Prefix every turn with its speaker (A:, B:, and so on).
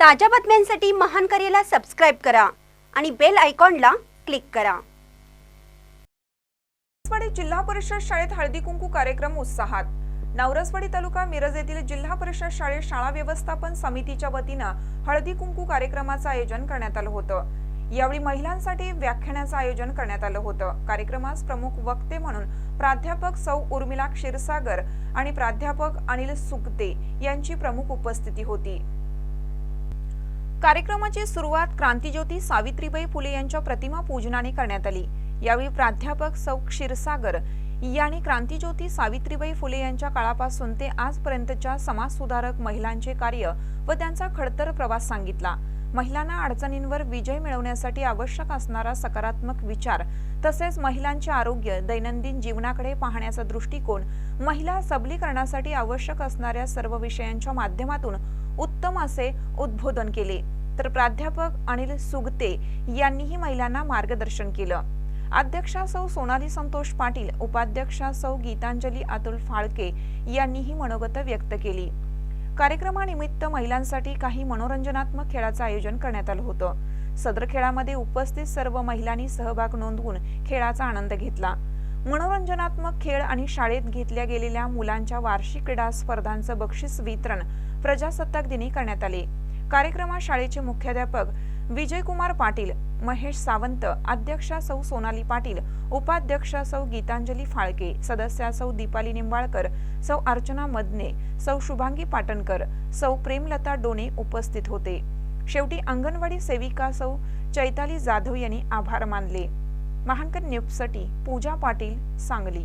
A: ताज्या बातम्यांसाठी महान करेला सबस्क्राईब करा आणि बेल आयकॉनला क्लिक करा.
B: नवरसवाडी जिल्हा परिषद शाळेत हळदी कुंकू कार्यक्रम उत्साहात. नवरसवाडी तालुका मिरज येथील जिल्हा परिषद शाळेत शाळा व्यवस्थापन समितीच्या वतीनं हळदी कुंकू कार्यक्रमाचं आयोजन करण्यात आलं होतं. यावेळी महिलांसाठी व्याख्यानाचं आयोजन करण्यात आलं होतं. कार्यक्रमास प्रमुख वक्ते म्हणून प्राध्यापक सौ उर्मिला क्षीरसागर आणि प्राध्यापक अनिल सुगते यांची प्रमुख उपस्थिती होती. कार्यक्रमाची सुरुवात क्रांतीज्योती सावित्रीबाई फुले यांच्या प्रतिमा पूजनाने करण्यात आली. यावेळी प्राध्यापक सौ. क्षीरसागर यांनी क्रांतीज्योती सावित्रीबाई फुले यांच्या काळापासून ते आजपर्यंतच्या समाजसुधारक महिलांचे कार्य व त्यांचा खडतर प्रवास सांगितला. महिलांना अडचणींवर विजय मिळवण्यासाठी आवश्यक असणारा सकारात्मक विचार तसेच महिलांचे आरोग्य दैनंदिन जीवनाकडे पाहण्याचा दृष्टिकोन महिला सबलीकरणासाठी आवश्यक असणाऱ्या सर्व विषयांच्या माध्यमातून उत्तम असे उद्बोधन केले. तर प्राध्यापक अनिल सुगते यांनीही महिलांना मार्गदर्शन केलं. अध्यक्षा सौ सोनाली संतोष पाटील उपाध्यक्षा सौ गीतांजली अतुल फाळके यांनीही मनोगत व्यक्त केली. कार्यक्रमानिमित्त महिलांसाठी काही मनोरंजनात्मक खेळाचं आयोजन करण्यात आलं होतं. सदर खेळामध्ये उपस्थित सर्व महिलांनी सहभाग नोंदवून खेळाचा आनंद घेतला. मनोरंजनात्मक खेळ आणि शाळेत घेतल्या गेलेल्या मुलांच्या वार्षिक क्रीडा स्पर्धांचं बक्षीस वितरण प्रजासत्ताक दिनी करण्यात आले. कार्यक्रमात शाळेचे मुख्याध्यापक विजयकुमार पाटील महेश सावंत अध्यक्षा सौ सोनाली पाटील उपाध्यक्षा सौ गीतांजली फाळके सदस्या सौ दीपाली निंबाळकर सौ अर्चना मदने सौ शुभांगी पाटणकर सौ प्रेमलता डोणे उपस्थित होते. शेवटी अंगणवाडी सेविका सौ चैताली जाधव यांनी आभार मानले. महानकर न्यूजसाठी पूजा पाटील सांगली.